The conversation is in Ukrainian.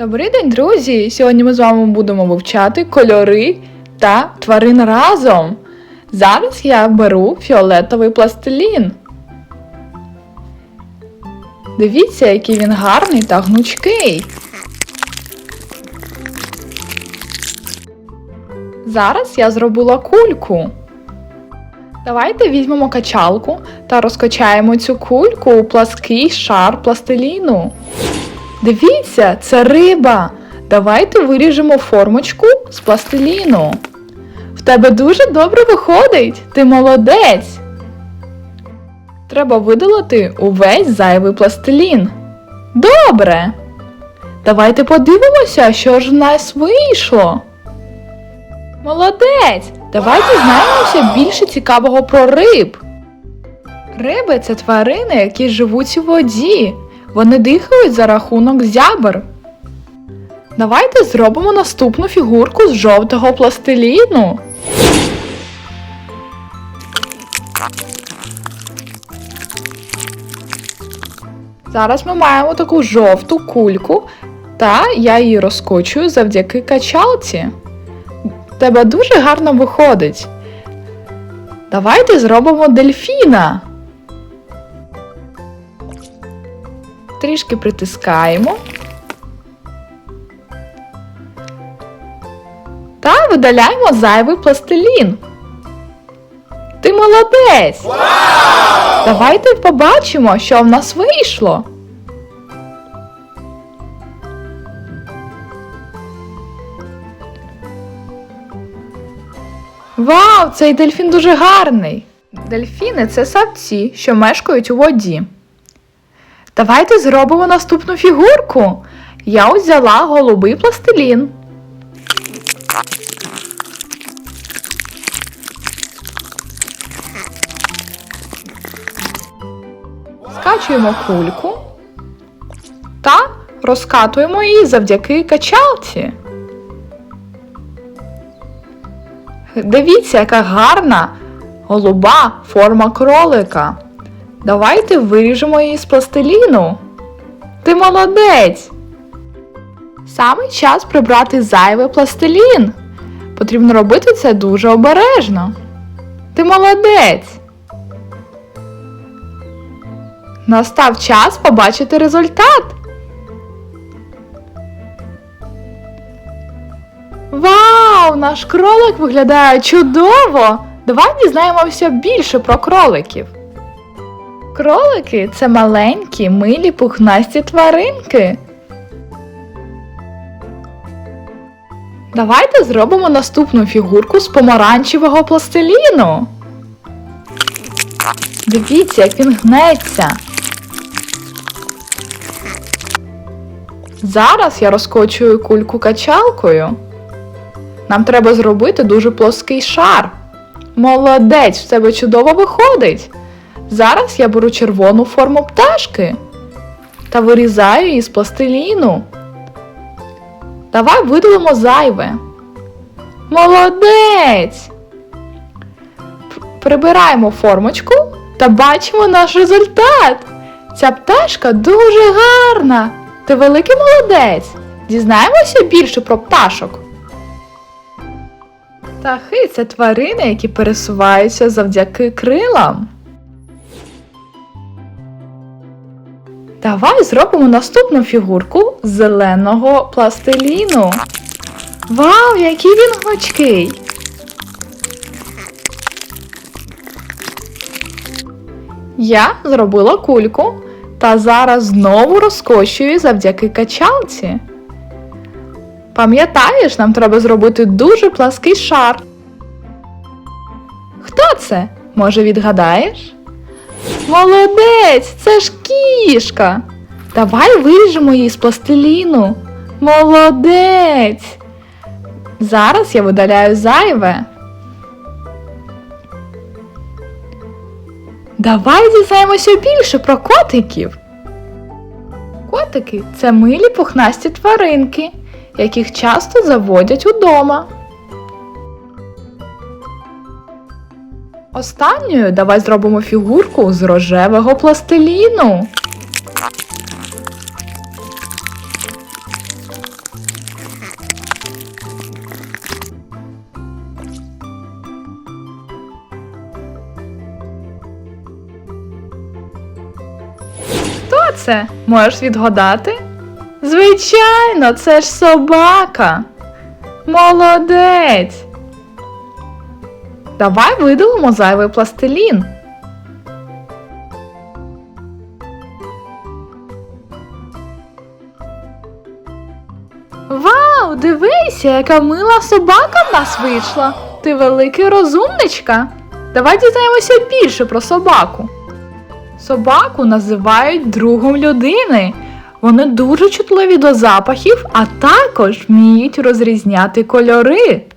Добрий день, друзі! Сьогодні ми з вами будемо вивчати кольори та тварин разом. Зараз я беру фіолетовий пластилін. Дивіться, який він гарний та гнучкий. Зараз я зробила кульку. Давайте візьмемо качалку та розкачаємо цю кульку у плаский шар пластиліну. Дивіться, це риба. Давайте виріжемо формочку з пластиліну. В тебе дуже добре виходить. Ти молодець. Треба видалити увесь зайвий пластилін. Добре. Давайте подивимося, що ж в нас вийшло. Молодець! Давайте дізнаємося більше цікавого про риб. Риби це тварини, які живуть у воді. Вони дихають за рахунок зябр. Давайте зробимо наступну фігурку з жовтого пластиліну. Зараз ми маємо таку жовту кульку, та я її розкочую завдяки качалці. Тебе дуже гарно виходить. Давайте зробимо дельфіна. Трішки притискаємо. Та видаляємо зайвий пластилін. Ти молодець! Давайте побачимо, що в нас вийшло. Вау, цей дельфін дуже гарний. Дельфіни це савці, що мешкають у воді. Давайте зробимо наступну фігурку. Я узяла голубий пластилін. Скачуємо кульку та розкатуємо її завдяки качалці. Дивіться, яка гарна голуба форма кролика. Давайте виріжемо її з пластиліну. Ти молодець! Саме час прибрати зайвий пластилін. Потрібно робити це дуже обережно. Ти молодець! Настав час побачити результат. Вау! Наш кролик виглядає чудово! Давай дізнаємося більше про кроликів. Кролики це маленькі, милі пухнасті тваринки. Давайте зробимо наступну фігурку з помаранчевого пластиліну. Дивіться, як він гнеться. Зараз я розкочую кульку качалкою. Нам треба зробити дуже плоский шар. Молодець, в тебе чудово виходить. Зараз я беру червону форму пташки та вирізаю її з пластиліну. Давай видалимо зайве. Молодець! Прибираємо формочку та бачимо наш результат. Ця пташка дуже гарна. Ти великий молодець. Дізнаємося більше про пташок. Птахи це тварини, які пересуваються завдяки крилам. Давай зробимо наступну фігурку зеленого пластиліну. Вау, який він гнучкий! Я зробила кульку та зараз знову розкощую завдяки качалці. Пам'ятаєш, нам треба зробити дуже плаский шар. Хто це? Може, відгадаєш? Молодець, це ж кішка. Давай виріжемо її з пластиліну. Молодець. Зараз я видаляю зайве. Давай дізнаємося більше про котиків. Котики це милі пухнасті тваринки, яких часто заводять удома. Останньою давай зробимо фігурку з рожевого пластиліну. Хто це? Можеш відгадати? Звичайно, це ж собака. Молодець! Давай видалимо зайвий пластилін. Вау, дивися, яка мила собака в нас вийшла. Ти великий розумничка. Давай дізнаємося більше про собаку. Собаку називають другом людини. Вони дуже чутливі до запахів, а також вміють розрізняти кольори.